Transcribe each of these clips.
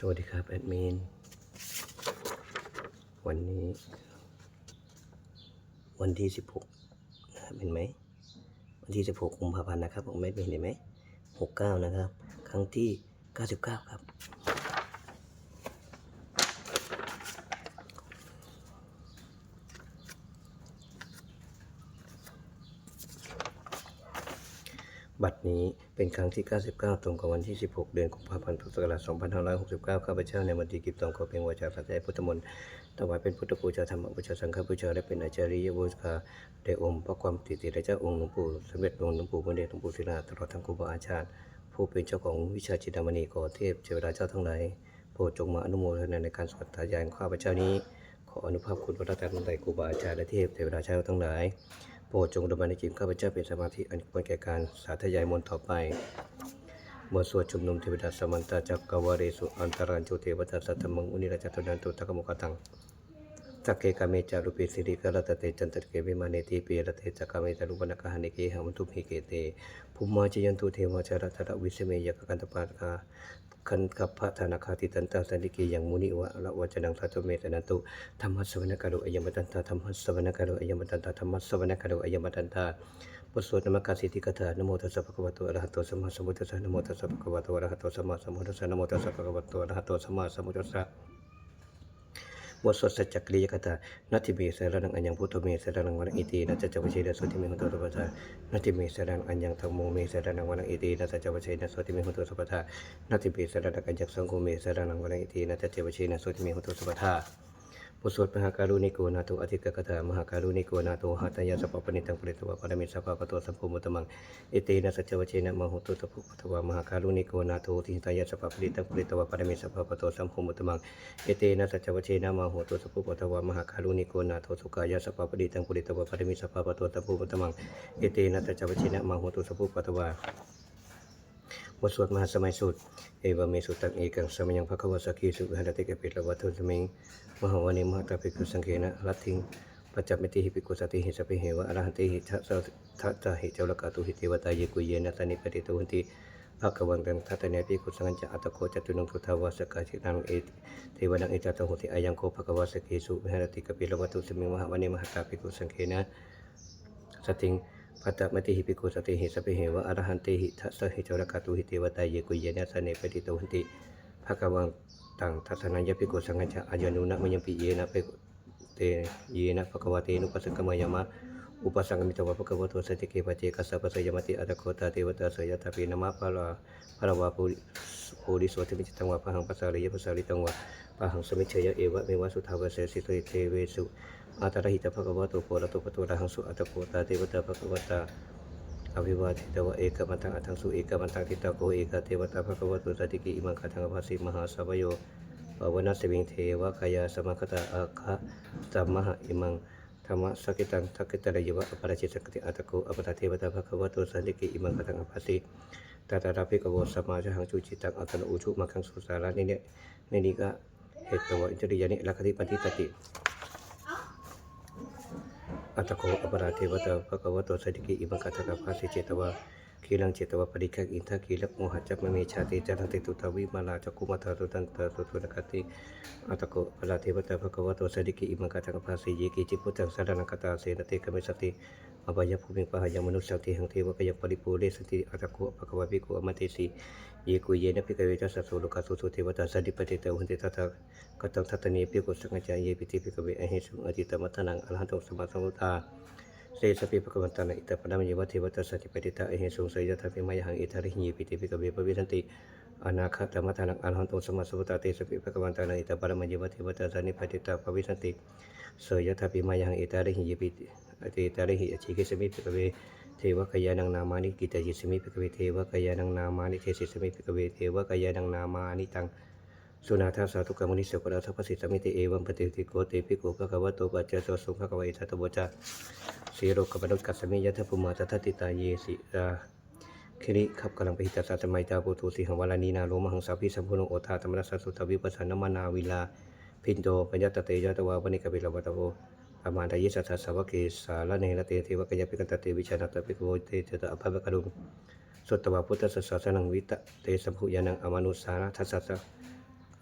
สวัสดีครับ แอดมิน วันนี้ วันที่ 16 นะครับ เห็นไหม วันที่ 16กุมภาพันธ์นะครับ ผมไม่เห็นไหม 69 นะครับ ครั้งที่ 99 ครับ นี้เป็นครั้งที่ 99 ตรงกับวันที่ 16 เดือนกุมภาพันธ์พุทธศักราช2569 ข้าพเจ้าในวันที่กิบตองขอเพียงวาจาพระใจพุทธมนต์ถวายเป็นพุทธบูชาธรรมบูชาสังฆบูชาและเป็นอาจาริยบูชาแด่องค์พระความติติระเจ้าองค์หลวงปู่สมเด็จหลวงหลวงปู่พระเดชหลวงปู่ศิลาตลอดทั้งครูบาอาจารย์ผู้เป็นเจ้าของวิชาจิตรมณีขอเทพเทวดาเจ้าทั้งหลายโปรดจงมาอนุโมทนาในการสวดทายานข้าพเจ้านี้ ขออนุภาพคุณพระรัตนตรัยครูบาอาจารย์และเทพเทวดาเจ้าทั้งหลาย โปรดจงดลบันในจิตข้าพเจ้าเป็นสมาธิอันควรแก่การสาธยายมนต์ต่อไปบทสวดชุมนุมเทวดาสมันตาจักกวาเรสุอันตรัญจุเทวตาสัตตมังอุนิราชตุนันตุตะกมุกตังสักเกกาเมจารุปิสิริกรตเตจันตเกวิมาเนติปีรเตจักกาเมจารุปนักหานิเกหัมทุภิเกเตภูมิมาจยันตุเทวจารัตระวิเสเมยกกันตปาคา คันคัพระธนาคาติตันตาสันติกียังมุนิวะละวจนังทัตเมตนันตุธรรมสวนกาโรอายมตันตาธรรมสวนกาโรอายมตันตาธรรมสวนกาโรอายมตันตาปุสวดนมกาสิทธิกถานโมตัสสะภะคะวะโตอะระหะโตสัมมาสัมพุทธัสสะนโมตัสสะภะคะวะโตอะระหะโตสัมมาสัมพุทธัสสะนโมตัสสะภะคะวะโตอะระหะโตสัมมาสัมพุทธัสสะ บทสวดสัจจกริยกถานาทิเมสารนังอัญญังพุทโธเมสารนังวรังอิตินาจัจจวัชเชนะสุติเมหุนโตสัพพะนาทิเมสารนังอัญญังธัมโมเมสารนังวรังอิตินาจัจจวัชเชนะสุติเมหุนโตสัพพะนาทิเมสารนังอัญญังสังโฆเมสารนังวรังอิตินาจัจจวัชเชนะสุติเมหุนโตสัพพะ ทาบทสวดมหาการุณิโกนาโตอธิกกถามหาการุณิโกนาโตหัตยาสปปนิตังปริตวะปรมิสัพพะปะโตสัมภูมุตมังเอเตนะสัจจวเชนะมหุตุตพุปทวะมหาการุณิโกนาโตทิหิตายาสปปนิตังปริตวะปรมิสัพพะปะโตสัมภูมุตมังเอเตนะสัจจวเชนะมหุตุตพุปทวะมหาการุณิโกนาโตสุกายาสปปนิตังปริตวะปรมิสัพพะปะโตสัมภูมุตมังเอเตนะสัจจวเชนะมหุตุสัพพุปทวะ บทสวดมหาสมัยสุดเอวเมสุตังเอกังสมัยังภควสกีสุหันติกปิตละวัตุสมิง มหาวานิมหาตาภิกขุสังเกนะลัทธิงปัจจมิติหิภิกขุสติหิสปิเหวะอรหันติหิทัสทัตหิเจวลกาตุหิเทวตาเยกุเยนะตานิปติตุหันติภะควังตังทัตเนภิกุสังฆะอัตโคจตุนังทุทาวาสกาจิตังเอเทวนังเอจตโหติอายังโคภควสกีสุวิหารติกปิละวัตุสมิงมหาวานิมหาตาภิกขุสังเกนะสติง พัตตมติหิปิโกสติหิสปิเหวะอรหันติหิทัสสะหิจรกาตุหิเทวตาเยกุยเยนะสเนปฏิโตหันติภะคะวังตังทัศนัญญปิโกสังฆะอาญานุนะมยังปิเยนะเปเตเยนะภะคะวะเตนุปัสสกมยามะอุปสังกมิตวะภะคะวะโตสติเกปะเจกัสสะปะสยมติอัตโคตาเทวตาสยตาปินะมะปะลาภะละวะปุริโพริโสติมิจตังวะปะหังปัสสาริยปัสสาริตังวะปะหังสมิเชยะเอวะเมวะสุทาวะเสสิโตเทเวสุ อาตระหิตภะคะวะโตโพระโตปะโตระหังสุอัตโกตาเทวตาภะคะวตาอภิวาทิตวะเอกมันตังอัตังสุเอกมันตังทิตาโกเอกเทวตาภะคะวะโตสติกิอิมังคทังอภัสสิมหาสัพโยปวนาสวิงเทวะกายาสมคตาอาคะสัมมหะอิมังธรรมะสกิตังทักกิตระยวะอปราชิตสกติอัตโกอปตาเทวตาภะคะวะโตสติกิอิมังคทังอภัสสิตตาราภิกขโวสัมมาจหังจุจิตังอัตโนอุชุมังคังสุสารานี่เนี่ยในนี้ก็เหตุตัวอินทริยานิลักขิปฏิตติ ตโกอปราเทวตาภะ คีลังเจตวะปริคักอินทาคีลักโมหัจจมเมชาติจารันติตุตวิมาลาจักกุมัตตุตันตตุตุนกติอัตโกปราเทวตาภะคะวะโตสติกิอิมังคัตถะภาสิเยกิจิพุทธังสารนังคตาเสนติกเมสติอบายภูมิปะหายมนุสสติหังเทวกยปริปูเรสติอัตโกภะคะวะภิกอมติสีเยกุเยนะภิกขเวทัสสะโสโลกัสสุสุเทวตาสันติปฏิเตหุนติทัตถะกตังทัตเนภิกขุสังฆจายเยปิติภิกขเวอหิสุอติตมัตนังอรหันโตสมาสัมพุทธา เสสปิภะคะวันตานะอิตาปะนามยวะเทวตาสติปฏิตาเอหิสุงสัยะทาภิมายหังอิทาริหิปิติภิกขเวปวิสันติอนาคตมัทานังอรหันโตสัมมาสัมพุทธาเตสปิภะคะวันตานะอิตาปะนามยวะเทวตาสนิปฏิตาปวิสันติเสยะทาภิมายหังอิทาริหิปิติอติตาริหิอชิกิสมิภิกเวเทวกายานังนามานิกิตาจิสมิภิกเวเทวกายานังนามานิเทสิสมิภิกเวเทวกายานังนามานิตัง สุนาทาสาธุกรรมนิสกราทัพสิสมิติเอวัมปฏิติโกเตปิโกภะคะวะโตปัจเจโตสุภะคะวะอิทัตโวจาสีโรกบดุกัสมิยะทะภุมาตถติตาเยสิราคิริขับกำลังไปหิตาสาสมัยตาปุตุสิหังวาลานีนาโลมหังสาพิสัมพุโนโอทาธรรมนัสสสุทวิปัสสนมนาวิลาพินโตปัญญตเตยะตวาปนิกบิลวัตโวอามายิสัทธสาวกเกสาลเนรเตเทวกยปิกันตเตวิชานาตปิโกเตเตตอภะกรุงสุตตวาพุทธสสสนังวิตะเตสัมภุยานังอมานุสานะทัสสะ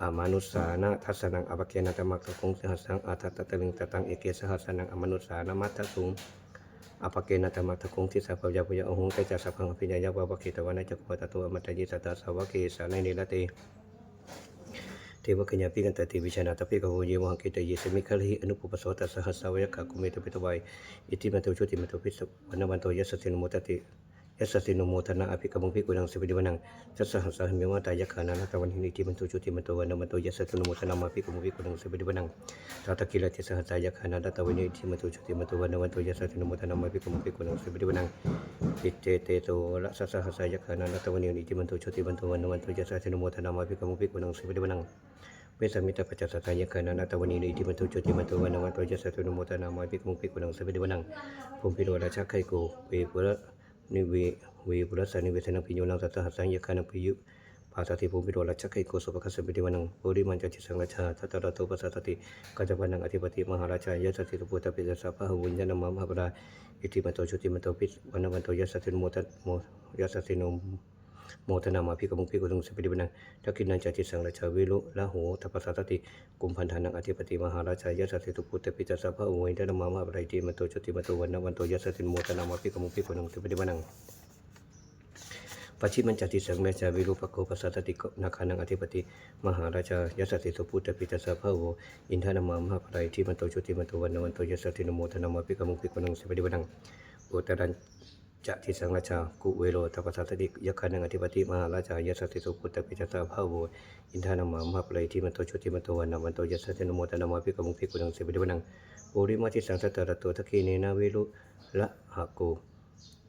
อามานุสานะทัสสนังอภเกนะตมักตะคงสหัสสังอาทัตตะตะลิงตะตังเอเกสหั สสนังอมนุสานะมัตตะอภเกนะตมักตะคงทิสัพพยาพยาอหุงเตจัสสัพพังอภิญญายาวตาอยากสานัยนิละเตเทวกญาปิกันตติวิชานาตปิกโหเยวหังกิตเยสมิคลิอนุปปสสตสหัสสาวยกะกุเมตปิตวัยอิติมันโตชุติมันนวันโตยัสสตินโมตติยัสสตินโมทนาอภิกมุงภิกุนังสิบดิวันังจัสสหัสสะหิมวะตายะขานาตวันหินิติมันโตชุติมันโตวันวันตยัสสตินโมทนามาภิกมุงภิกุนังสิบิวันังตตะกิลติสหัสสายะขานาตวันหินิติมันโตชุติมันโตวันวันโตยัสสตินโมทนามาภิกมุงภิกุนังสิบดิวันังอิเจเตโตละสัสสหัสสายะขานาตะวันหินิติมันโตชุติมันโตวันวันโตยัสสตินโมทนามาภิกมุงภิกุนังสิบดิวันังเวสมิตาปัจจสตายะคานนาตวันีนิติมันตุจติมันตุวันวันตุยะสัตุนโมตนามาปิกมุปิกุนังสเปดิวันังภูมิปิโรราชไคโกเวปุระ นิเวเวปุรสานิเวทนังปิโยนังสัตตหัสสังยคานังปิยุภาสติภูมิโรลัชกิโกสุภคัสสเปดิวันังโพริมันจจิสังราชาทัตตะตุปัสสตติกัจจานังอธิปติมหาราชายะสติตุปุตตะปิสสะพะหุญญานมะมหาปราอิติมันตุจุติมันตุปิวันวันโตยะสัตุนโมตโมยะสัติโน โมทนามาพิกมุงพิกุลุงสปิดิบันังทักกินันจติสังราชาวิลุละโหทัพสัตติกุมพันธานังอธิปติมหาราชายะสัตติตุปุตตปิจัสัพพะอุเวทนามามะปรายติมโตจุติมโตวันนวันโตยะสัตติโมทนามาพิกมุงพิกุลุงสปิดิบันังปัจฉิมันจติสังราชาวิรุปโกปัสสตติกนาคานังอธิปติมหาราชายะสัตติตุปุตตปิจสัพพะอุอินทนามามะปรายติมโตจุติมโตวันนวันโตยะสัตติโมทนามาพิกมุงพิกุลุงสปิดิบนังอุตรัน จะทิสังราชากุเวโรตปัสสะตติยคานังอธิปติมหาราชายสสติสุปุตตปิจตาภาโวอินทานามามหาปลายที่มันโตชุติมันโตวันนามันโตยสสตินโมตนามาภิกมุงภิกุนังเสบิดวันังปุริมาทิสังสัตตระโตทะคีเนนาเวลุละหะกู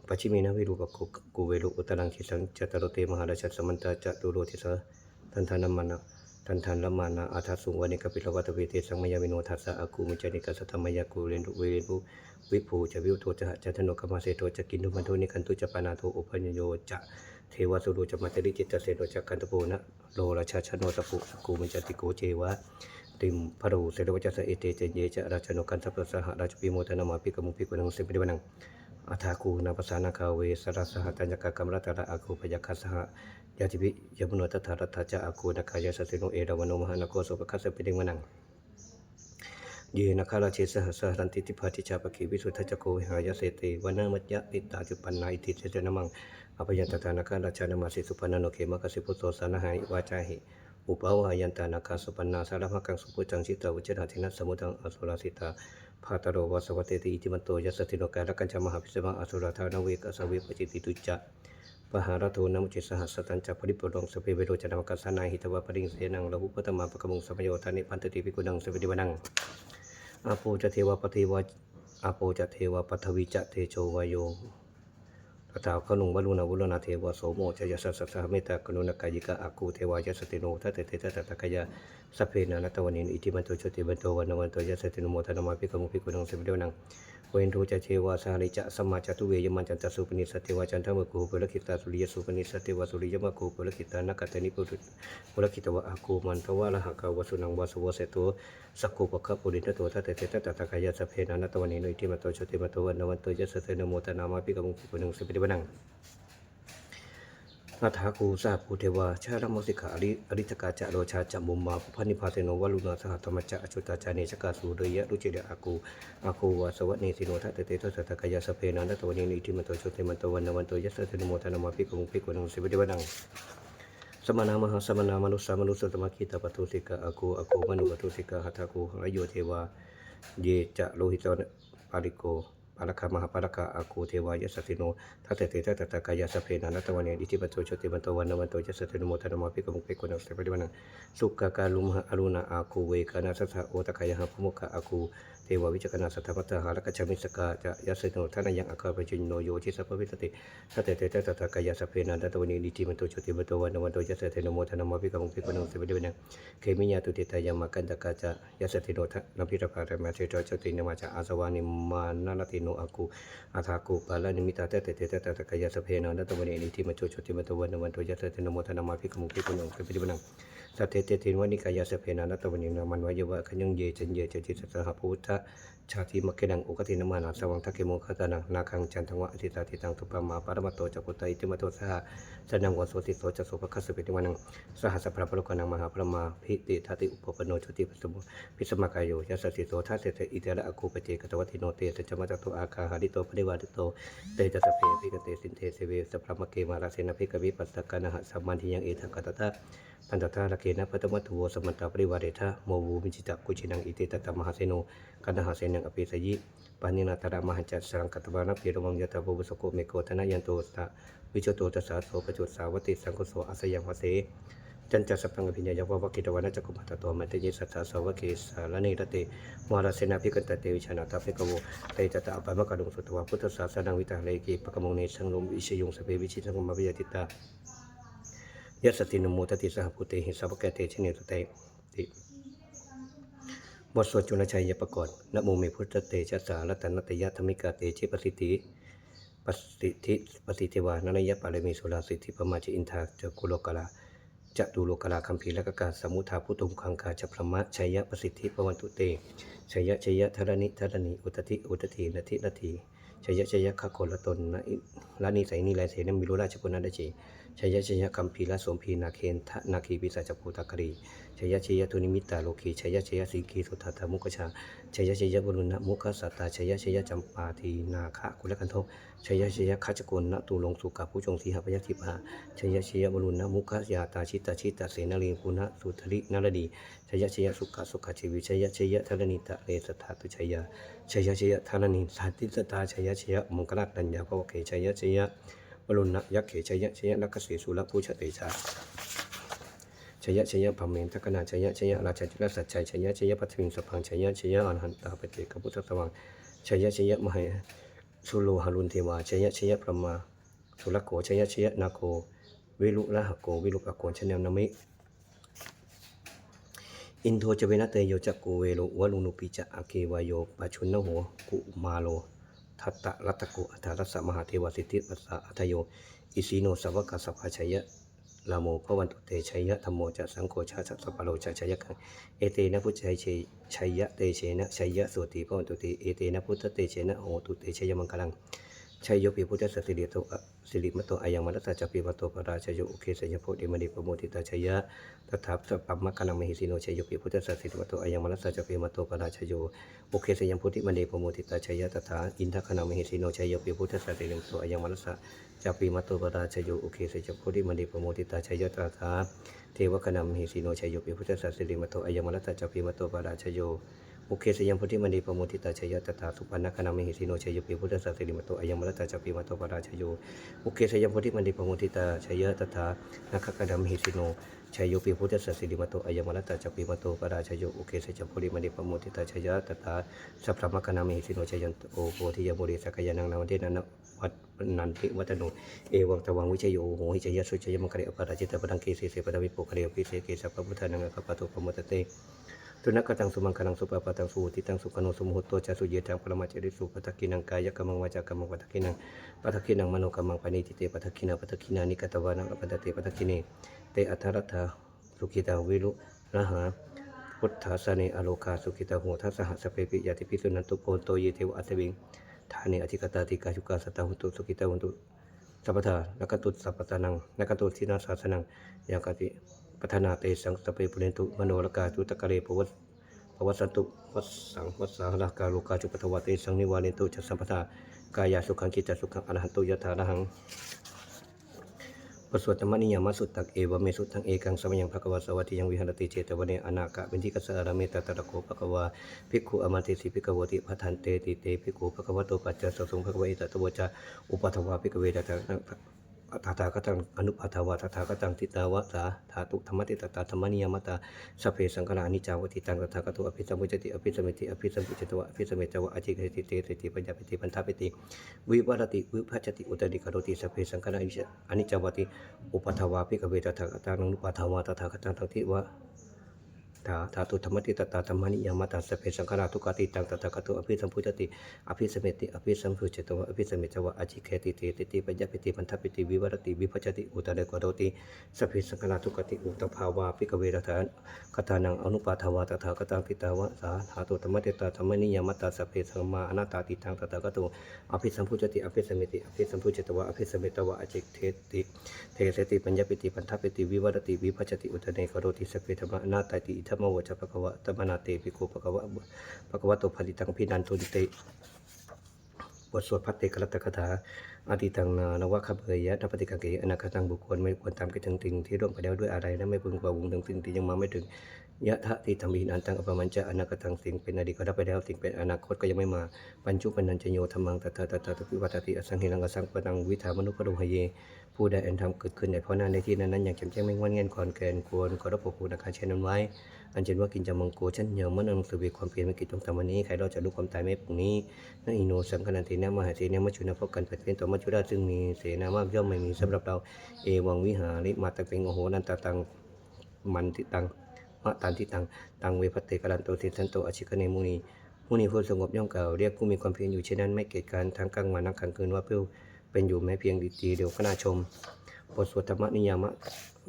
ปัจฉิมีนาวิรูปกุกุเวลุอุตรังทิสังจัตโรเตมหาราชสมันตาจัตุโรทิสะทันทานามานะ ทันทันละมานาอาทัสสุวานิกปิลวัตเวเตสังมยาวิโนทัสสะอากูมิจานิกัสธรรมยากูเรนุเวเรนุวิภูจะวิวโทจะหะจะธนุกมาเสโตจะกินนุมันโทนิคันตุจะปานาโทอุปญโยจะเทวสุรุจะมัตติริจิตเสโตจะกันตโปนะโลราชาชโนตปุสกูมันจติโกเจวะติมพระรูเสดวจัสเอเตเจเยจะราชนกันสัพสหราชปิโมทนามาปิกมุปิกุนังเสปิวันังอัฐาคูนาปสานาคาเวสรัสหตัญญกกรรมรัตระอาคูพยัคคัสหะ ยาติวิยมุนตถารัตถจะอาคูนาคายาสสิโนเอราวันโมหานโกสุปคัสสะปิดิงวนังเยนะคาราเชสหสหรันติติภาติชาปกิวิสุทธจโกวิหายเสเตวนามัจยะปิตาจุปันนาอิติเจเจนะมังอภยันตตานาคาราชานมาสิสุปันนโนเขมะกสิพุทโตสานหายวาจาหิอุปาวายันตานาคาสุปันนาสารภกังสุปุจังชิตาวุจราธินัสสมุตังอสุราสิตาภาตโรวาสวัตติอิติมันโตยัสติโนกาลกัญจมหาพิสมังอสุราธานเวกัสเวปจิติตุจะ ปหารโทนมุจิสหัสตัญจปริปุรงสเปเวโรจนามกัสสนาหิตวะปริงเสนังละหุปตมาปะกมุงสมโยทานิพันตติภิกุนังสเวดิวนังอาโปจะเทวปฏิวะอาโปจะเทวปัทวิจะเทโชวายโยตถาขนุงวลุณวุลนาเทวโสโมจะยสสสสะเมตตากรุณกายิกะอากูเทวายสติโนทัตเตเตตตะกายะสัพเพนานัตวันินอิติมันโตโชติบันโตวันวันโตยสติโนโมทนามาภิกขุภิกุนังสิบเดวนัง เวนทูจะเทวาสาริจะสมมาจตุเวยมันจันตสุปนิสติวาจันทมกูปุรคิตาสุริยสุปนิสติวาสุริยมกูปุรคิตานักตนิปุรุปุรคิตวะอากูมันทวะละหะกาวสุนังวาสุวเสโตสักกุปะคะปุรินตัวทัตเตเตตตะกายะสเพนานตวันนิโนอิติมาโตชติมาโตวันวันโตยะสเตนโมตนามาปิกมุปิปุนังสิปิบันัง နာထာကိုစာပုတေဝါချာရမောစိခာအရိအရိတကကြလောချာချမုံမာဖဖနိဖာစေနောဝလုနာသဟတမချအချုတချာနေချကဆူဒေယရုချေရအကူအကူဝသဝနေစီနောထတေတေသသတကယစဖေနန္တဝနိနိတိမတောချုတေမတောဝနဝတောယသသနမောတနမပိကုံပိကုံစေပတေဝနံသမနာမဟာသမနာမနုသမနုသတမကိတပတုစိကအကူအကူမနုပတုစိကဟထကူဟယောတေဝယေချလောဟိတောပါရိကော ปาลคาปทุสิกาอากูอากูมหากูอโยเทวาเยจะโลหิตวปาลคามหปาลกาอากูเทวายสสติโนทัตเตเตตตตะกายาสเพนานัตวันเนดิจิปโตโชติบันโตวันนวันโตยสสติโนโมทนามาภิกขุภิกขุนังสปฏิบันังสุขกาลุมหะอรุณาอากูเวกานาสัสสะโอตะกายหะภมุขะอากู เทววิจกนาสัทธมัตหาลกัจฉมิสกาจะยสสติโนทานายังอาคาปจินโนโยทิสัพพวิตติทัตเตเตตตตะกายาสเพนานัตวนเนดิจิมันโตโชติบันโตวันวันโตยสสติโนโมทนามาภิกขุภิกขุนังสปฏิบันังเคมิญาตุติตายังมากันตกาจะยัสติโนทะนพิรภารมาเทโตจตินมาจะอาสวานิมานาลติโนอากูอาทากูปาลานิมิตาเตเตเตเตตะกายาสเพนะนัตวนเอนิทิมาโจโชติมาตวันวันโตยัสติโนโมทนามาภิกขุมุภิกขุนังเปปิบันัง สัทเทเตทินวานิกายาสเพนานัตตวันินามันวายวะขยังเยจันเยจจิตสหพุทธชาติมเกดังอุกตินมานาสวังทักเกโมคตานังนาคังจันทังวะอธิตาทิตังทุปมาปารมตโตจักุตตาอิติมโตสหสนังวโสติโสจัสสุภคัสสปิติวันังสหัสพระพะโลกนังมหาพระมาพิติทัติอุปปโนจุติปสมุพิสมากายโยยัสสติโสทัสเสตอิเตระอคูปเจกตวัติโนเตสจมัจจโตอาคาหาริโตปริวาริโตเตจัสเพภิกเตสินเทเสเวสพระมเกมาราเสนภิกวิปัสสกานะหะสัมมันทิยังเอทังกัตตะ ปันตตาลเกนะปัตมัตถุโวสมันตาปริวาเรทะโมวูมิจิตะกุชินังอิเตตตมหาเสโนกันหาเสนังอภิสยิปานินาตระมหัจจสรังกัตวานะเปียรมังยตาบุสโกเมโกธนะยันโตสะวิจโตตัสสโสปจุตสาวติสังคุโสอาสยังวเสจันจัสสัพพังอภิญญาวะวะกิตวานะจักุมัตตโตมัตเยิสัทธาสาวะเกสาลเนรเตมาราเสนาภิกันตเตวิชานาตาภิกโวเตจตะอปามะกะดุงสุตวะพุทธศาสนังวิตาเลกีปะกมงเนสังลมอิชยุงสเปวิชิตังมะวิยติตา ยสตินโมตติสหพุเตหิสัพพะเกเตชเนตเตติบทสวดจุลชัยยประกอบนโมเมพุทธเตชะสารัตนตยธรรมิกาเตชิปสิทธิปสิทธิปสิทธิวานนยปารมีสุราสิทธิปมาจิอินทาจกุโลกลาจะดูโลกลาคัมภีร์และกกาสมุทาพุตุมคังคาจะพรมะชัยยะประสิทธิปวันตุเตชัยยะชัยยะธรณิธรณิอุตติอุตตินทินที ชัยยะชัยยะขะโคละตนละอิลนิสัยนิไรเสนมิรุราชกุณาดชีชยชยคัมภีละสมพีนาเคนนาคีปิสัจภูตกรี ชยชยทุนิมิตาโลกีชยชยสิงคีสุทัตมุกชาชยชยบุรุณมุขสัตตาชยชยจำปาทีนาคะกุลกันทกชยชยคัจกุลนตุลงสุกาผู้จงสีหพยทิพาชยชยบุรุณมุขยาตาชิตาชิตาเสนลิงปุณสุทรินารดีชยชยสุขสุขชีวิชยชยธรณิตะเลสถาตุชยชยชยธรณิสัตติสตาชยชยมงคลักดัญญาภวเกชยชยวรุณะยักเขชยะชยะนักเกษสุรผู้ชเตชา ชยะชยะพมเมนทกนาชยะชยะราชจุลสัจชัยชยะชยะปัทวิงสพังชยะชยะอรหันตาปเจกพุทธสวังชยะชยะมหาสุโลหารุนเทวาชยะชยะพรมาสุรโกชยะชยะนาโควิรุละหโกวิรุปะโกชเนมนามิอินโทจเวนะเตโยจักกูเวโลวะลุนุปิจะอาเกวายโยปัจชุนนโหกุมาโลทัตตะรัตตะกุอัฏฐรัสสะมหาเทวสิทธิปัสสะอัทโยอิสีโนสวกสัพพชัยยะ ลาโมพระวันตุเตชัยยะธรรมโมจะสังโฆชาสัพปะโรจะชัยยะคังเอเตนะพุทธชัยชัยยะเตเชนะชัยยะโสติพระวันตุเตเอเตนะพุทธเตเชนะโหตุเตชัยยะมังคลัง ชัยโยปิพุทธสัสสิริโตอะสิริมโตอายังมัตตาจัปปิวัตโตปราชโยโอเคสยโพธิมณีปโมทิตาชัยยะตถาสัพพมะกนังมหิสิโนชัยโยปิพุทธสัสสิริมโตอายังมัตตาจัปปิมัตโตปราชโยโอเคสยโพธิมณีปโมทิตาชัยยะตถาอินทคนังมหิสิโนชัยโยปิพุทธสัสสิมโตอายังมัตตาจัปปิมัตโตปราชโยโอเคสยโพธิมณีปโมทิตาชัยยะตถาเทวคนังมหิสิโนชัยโยปิพุทธสัสสิมโตอายังมัตตาจัปปิมัตโตปราชโย โอเคสยามพุทธิมณีปโมทิตาชยตถาสุปันนคณามิหิสิโนชยปิพุทธสัสสิริมโตอายังมรตาจัปปิมโตปราชโยโอเคสยามพุทธิมณีปโมทิตาชยตถานัคคณามิหิสิโนชยปิพุทธสัสสิริมโตอายังมรตาจัปปิมโตปราชโยโอเคสยามพุทธิมณีปโมทิตาชยตถาสัพพมคณามิหิสิโนชยันโอโพธิยมุริสกยานังนาวันเทนันวัดนันติวัตโนเอวังตวังวิชโยโหหิจยสุชยมังคเรอปราจิตาปดังเกเสเสปดาวิปุคเรอภิเสเกสัพพพุทธานังกัปปะโตปโมตเต ตุนักตังสุมังคลังสุปปะตังสุติตังสุขโนสุมุตโตจาสุเยทังปรมาจริสุปัทกินังกายกรรมังวาจากรรมังปัทกินังปัทกินังมโนกรรมังปณิติเตปัทกินาปัทกินานิกตวานังอปัตเตปัทกิเนเตอัทธรัตถาสุขิตาวิรุระหาพุทธาสเนอโลคาสุขิตาโหทัสสหสเปปิยติปิสุนันตุโพโตเยเทวอัตวิงทาเนอธิกตาติกาชุกาสตาหุตุสุขิตาหุตุสัพพทานักตุสัพพตานังนักตุทินาสาสนังยากติ ปัฒนาเตสังสเปปุเรนตุมโนรกาตุตะกะเรปวัสภวสันตุวัสสังวัสสาหลากาโลกาจุปทวะเตสังนิวาเนตุจัสสัมปทากายาสุขังกิจจสุขังอรหันตุยถาระหังปสวดธรรมนิยามสุตตักเอวเมสุตังเอกังสมัยังภควาสวัติยังวิหารติเจตวเนอนาคาเบนทิกัสารเมตตะตะโกภควาภิกขุอมาติสิภิกขวติพัทันเตติเตภิกขุภควโตปัจจสสงภควเอตตะวจาอุปัทวาภิกขเวตตะ ตถาคตังอนุปัฏฐาวะตถาคตังติตาวะสาธาตุธรรมติตตาธรรมนิยมตาสัพเพสังฆรานิจาวติตังตถาคตุอภิสัมพุจติอภิสัมมิติอภิสัมพุจตวะอภิสัมมิตวะอจิเกติเตติติปัญญาปิติปัญทาปิติวิวัรติวิภัชติอุตติกโรติสัพเพสังฆรานิจาวติอุปัฏฐาวะภิกขเวตถาคตังอนุปัฏฐาวะตถาคตังทังทิวะ ถาธาตุธรรมติตตาธรรมนิยามตาสเพสังขาราทุกติตังตถาคตุอภิสัมพุจติอภิสเมติอภิสัมพุจตวะอภิสเมตวะอจิเคติเตติติปัญญปิติพันธปิติวิวรติวิภัจติอุตเดกโรติสเพสังขาราทุกติอุตภาวาปิกเวรทานคตานังอนุปาทวาตถาคตังปิตาวะสาธาตุธรรมติตตาธรรมนิยามตาสเพสัมมาอนัตตาติตังตถาคตุอภิสัมพุจติอภิสเมติอภิสัมพุจตวะอภิสเมตวะอจิเคติเทเสติปัญญปิติพันธปิติวิวรติวิภัจติอุตเดกโรติสพเพธรรมอนัตตาติอิทัมโมวจภควะตมนาเตปิโกภควะภควะโตภลิตังพินันตุติเตบทสวดพัตเตกรัตตคาถาอาติตังนานวะคเบยยะทัปติกังเกอนาคตังบุคคลไม่ควรตามกิจถึงติงที่ร่วมไปแล้วด้วยอะไรและไม่พึงกว่าวงถึงสิ่งที่ยังมาไม่ถึงยะทะติธรรมินันตังอปมันจะอนาคตังสิ่งเป็นอดีตก็ได้ไปแล้วสิ่งเป็นอนาคตก็ยังไม่มาปัญจุปันนัญจโยธรรมังตถาตถาตุปิวัตติอสังหิรังอสังปนังวิถามนุปโรหเย ผู้ใดอันทำเกิดขึ้นในพราะหน้าในที่นั้นนั้นอย่างแจ่มแจ้งไม่งอนเงินก่อนแกนควรขอรับผูกนาคาเช่นนั้นไว้ อันเช่นว่ากินจามังโกฉันเหยอมันนังสวีความเพียรไม่กิจต้องทำวันนี้ใครเราจะรู้ความตายไม่ปุ่งนี้นั่นอิโนสังคนันตินะมหาเสนามัจจุนาพบกันเป็นเป็นต่อมัจจุราชซึ่งมีเสนามากย่อมไม่มีสำหรับเราเอวังวิหาริมาตะเป็นโอโหนันตตังมันทิตังมะตันทิตังตังเวพัตเตกรันโตสิสันโตอชิกเนมุนีมุนีผู้สงบย่อมเก่าเรียกผู้มีความเพียรอยู่เช่นนั้นไม่เกิดการทั้งกลางวันทั้งกลางคืนว่าเพื่อ เป็นอยู่แม้เพียงดีตีเดียวก็น่าชม บทสวดธรรมนิยามะ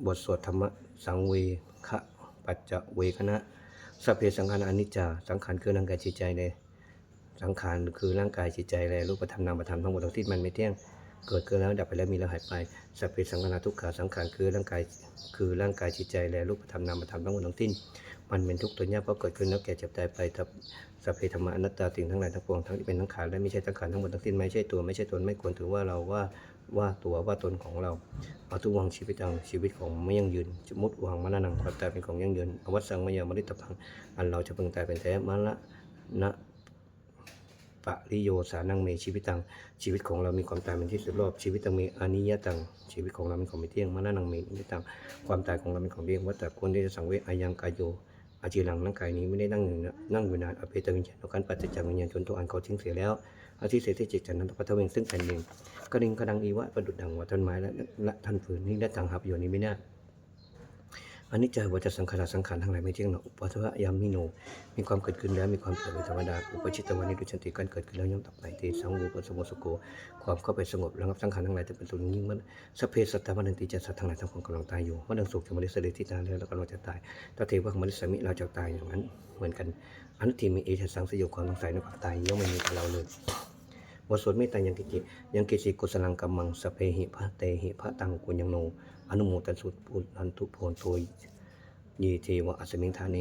บทสวดธรรมสังเวคะปัจจเวคณะสัพเพสังขารอนิจจา สังขารคือร่างกายจิตใจเลยสังขารคือร่างกายจิตใจเลยรูปธรรมนามธรรมทั้งหมดทั้งที่มันไม่เที่ยงเกิดขึ้นแล้วดับไปแล้วมีแล้วหายไปสัพเพสังขารทุกขาสังขารคือร่างกายคือร่างกายจิตใจและรูปธรรมนามธรรมทั้งหมดทั้งสิ้น มันเป็นทุกข์ตัวยากเพราะเกิดขึ้นแล้วแก่เจ็บตายไปทับสัพเพธรรมะอนัตตาสิ่งทั้งหลายทั้งปวงทั้งที่เป็นทั้งขานและไม่ใช่ทั้งขานทั้งหมดทั้งสิ้นไม่ใช่ตัวไม่ใช่ตนไม่ควรถือว่าเราว่าว่าตัวว่าตนของเราเอาทุกวังชีวิตตังชีวิตของไม่ยั่งยืนสมมุติวังมรณะความตายเป็นของยั่งยืนอวัตสังมายามริตพังอันเราจะพึงตายเป็นแท้มรณะนะปะริโยสานังเมชีวิตตังชีวิตของเรามีความตายเป็นที่สุดรอบชีวิตตังเมอนิยตังชีวิตของเราเป็นของไม่เที่ยงมรณะนังเมนิยตังความตายของเราเป็นของเที่ยงวัตตะควรที่จะสังเวชอายังกายโย อาจีหลังร่างกายนี้ไม่ได้นั่งอยู่นะนั่งอยู่นานอเปตวิญญาณการปัจจัยวิญญาณจนตัวอันเขาทิ้งเสียแล้วอาทิเสติจิตจันนันตพัทเวงซึ่งแผ่นหนึ่งกระดิ่งกระดังอีวะประดุดดังว่าต้นไม้และและท่านฝืนนี่และต่างหับอยู่นี้ไม่น่า อันนี้ใจวัฏสังขารสังขารทั้งหลายไม่เที่ยงหนออุปัทวะยามิโน มีความเกิดขึ้นแล้วมีความเกิดเป็นธรรมดา อุปชิตวานิรุชันติการเกิดขึ้นแล้วย่อมดับไปเตสังวูปสมุสโก ความเข้าไปสงบระงับสังขารทั้งหลายจะเป็นส่วนยิ่งมันสเพสัตตามันติจะสัตว์ทั้งหลายทั้งปวงกำลังตายอยู่ว่าดังสุขจะมริสเดที่ตายแล้วแล้วกำลังจะตายตาเทวะของมริสมิเราจะตายอย่างนั้นเหมือนกันอันุทิมีเอชสังสยบความสงสัยในความตายย่อมไม่มีกับเราเลยบทสวดเมตตายังกิจิยังกิจิกุสลังกัมมังสเพหิพระเตหิพระตังกุญยังโน อนุโมตันสุปุนันทุโพนโทยเยเทวะอัสมิงทาเน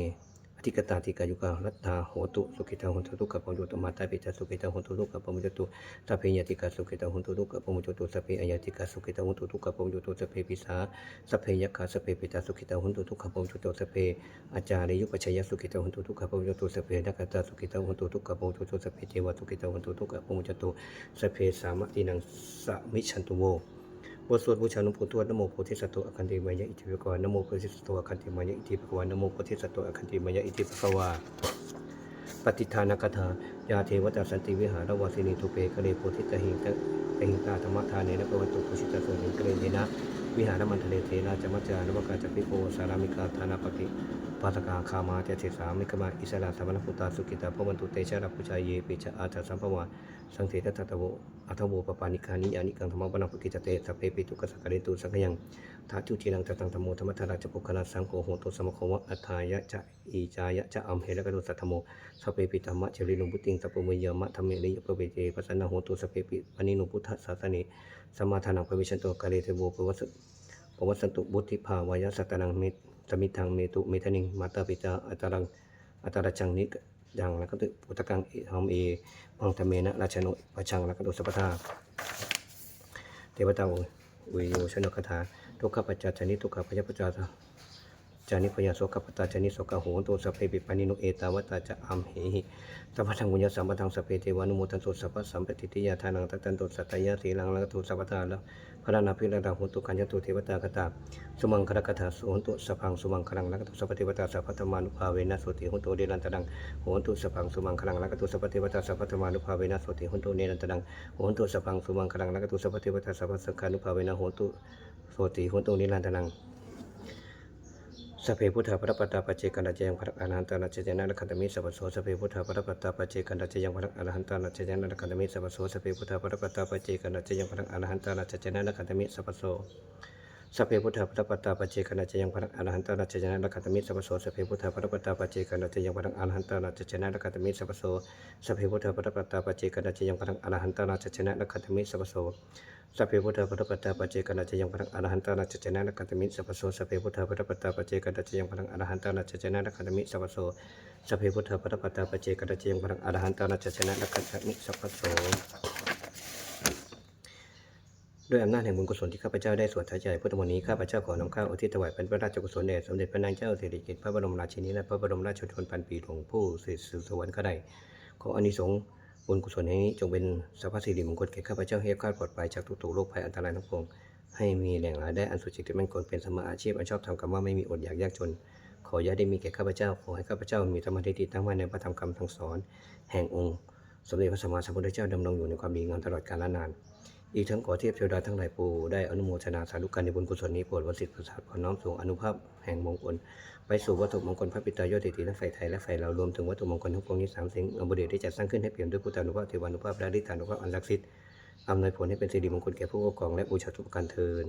อธิกตาธิกายุการัตตาโหตุสุขิตาหุนตุทุกขปมุจตุมาตาปิตาสุขิตาหุนตุทุกขปมุจตุตาเพยติกาสุขิตาหุนตุทุกขปมุจตุสัพเพอยติกาสุขิตาหุนตุทุกขปมุจตุสัพเพปิสาสัพเพยักขาสัพเพปิตาสุขิตาหุนตุทุกขปมุจตุสัพเพอาจาริยุปชัยสุขิตาหุนตุทุกขปมุจตุสัพเพนักตาสุขิตาหุนตุทุกขปมุจตุสัพเพเทวสุขิตาหุนตุทุกขปมุจตุสัพเพสามตินังสมิชันตุโว บทสวดบูชาหลวงปู่ทวดนโมโพธิสัตว์อคันติมายะอิทิภควานโมโพธิสัตว์อคันติมายะอิทิปกวานโมโพธิสัตว์อคันติมายะอิทิปกวาปฏิทานกถายาเทวตาสันติวิหารวาสินีทุเปกะเลโพธิตหิงตะหิงตาธรรมทานเนนะปวัตตุปุชิตาสุนิกเรเนนะ วิหารมันทะเลเทราจมัจจานวกาจัปิโกสารามิกาธานาปฏิปาตกาคามาเจเทสามิกมาอิสระสมณพุตาสุกิตาพวันตุเตชะรัพุชายเยปิชะอาจาสัมภวาสังเทตตตะโวอัทโวปปานิกานิยานิกังธรรมปนังปกิจเตสัพเพปิตุกสักกะเรตุสังขยังทาจุจีนังตตังธรรมโมธรรมทาราชปุคลาสังโฆโหตุสมโควะอัฏฐายะจะอีจายะจะอัมเหระกะโดสัทธโมสัพเพปิตัมมะเจรินุบุติงสัพพมยามะธรรมเมริยปเวเจปัสสนะโหตุสัพเพปิปนิโนพุทธศาสเน สมาทานังปวิชันตัวกาเรเทโวปวัสปวัสสันตุบุติภาวายสัตตนังเมตสมิทังเมตุเมทนิงมาตาปิตาอัตตรังอัตตรจังนิดังแล้วก็ตุปุตตะกังอิหอมเอมังธเมนะราชนุปชังแล้วก็ตุสัพพทาเทวตาวิโยชนกถาทุกขปัจจัจานิทุกขปัจจปัจจา จานิพยาโสกปัตตาจานิโสกโหนตุสัพเพปิปานิโนเอตาวตาจะอัมเหหิตัพพังบุญญาสัมปทังสัพเพเทวานุโมทันตุสัพพะสัมปติทิยาทานังตัตันตุสัตยาสีลังละกตุสัพพทาแล้วพระนาภิรังโหตุกัญญตุเทวตากตาสุมังคลกถาโสนตุสพังสุมังคลังและกตุสัพพเทวตาสัพพธรรมานุภาเวนะสุติโหตุเดรันตดังโหนตุสัพังสุมังคลังลักตุสัพพเทวตาสัพพธรรมานุภาเวนะโสติหนตุเนรันตดังโหนตุสัพังสุมังคลังลักตุสัพพเทวตาสัพพสังฆานุภาเวนะโหนตุโสติหนตุเนรันตดัง สเพพุทธาปรปตาปเจกันตเจยังพระอรหันตานัจเจนะขันตมิสัพพโสสเพพุทธาปรปตาปเจกันตเจยังพระอรหันตานัจเจนะขันตมิสัพพโสสเพพุทธาปรปตาปเจกันตเจยังพระอรหันตานัจเจนะขันตมิสัพพโส สพเพพุทธาปรปตาปเจกนตเจยังพระอรหันตานัจเจนะขันตมิสัพโสสพเพพุทธาปรปตาปเจกนตเจยังพระอรหันตานัจเจนะขันตมิสัพโสสพเพพุทธาปรปตาปเจกนตเจยังพระอรหันตานัจเจนะขันตมิสัพโสสัพเพพุทธาปฏปตาปเจกนตเจยังพลังอรหันตานัจจนะนักขัตมิสัพโสสัพเพพุทธาปฏปตาปเจกนตเจยังพลังอรหันตานัจจนะนักขัตมิสัพโสสัพเพพุทธาปฏปตาปเจกนตเจยังพลังอรหันตานัจจนะนักขัตมิสัพโส ด้วยอำนาจแห่งบุญกุศลที่ข้าพเจ้าได้สวดถวายใจพุทธมนต์นี้ข้าพเจ้าขอน้อมข้าวอุทิศถวายเป็นพระราชกุศลแด่สมเด็จพระนางเจ้าสิริกิติ์พระบรมราชินีและพระบรมราชชนพันปีหลวงผู้สด็จสู่สวรรคได้ขออานิสงส์บุญกุศลแห่งนี้จงเป็นสัพพสิริมงคลแก่ข้าพเจ้าให้คาดปลอดภัยจากทุกๆโรคภัยอันตรายทั้งปวงให้มีแหล่งรายได้อันสุจริตมั่นคงเป็นสมมาอาชีพอันชอบทำกรรมว่าไม่มีอดอยากยากจน ขออย่าได้มีแก่ข้าพเจ้าขอให้ข้าพเจ้ามีธรรมทิฏฐิตั้งมั่นในพระธรรมคำทั้งสอน แห่งองค์ สมเด็จพระสัมมาสัมพุทธเจ้าดำรงอยู่ในความดีงามตลอดกาลนาน อีกทั้งขอเทพเทวดาทั้งหลายปู่ได้อนุโมทนาสาธุการในบุญกุศลนี้โปรดวสิทธิ์ประสาทขอน้อมส่งอนุภาพแห่งมงคล ไปสู่วัตถุมงคลพระปิตายอดเศรษฐีและไฟไทยและไฟเรารวมถึงวัตถุมงคลทั้งปวงนี้สามสิ่งอันบดีได้จัดสร้างขึ้นให้เปี่ยมด้วยพุทธานุภาพเทวานุภาพและฤทธานุภาพอันศักดิ์สิทธิ์อำนวยผลให้เป็นสิริมงคลแก่ผู้ปกครองและบูชาทุกประการเทิน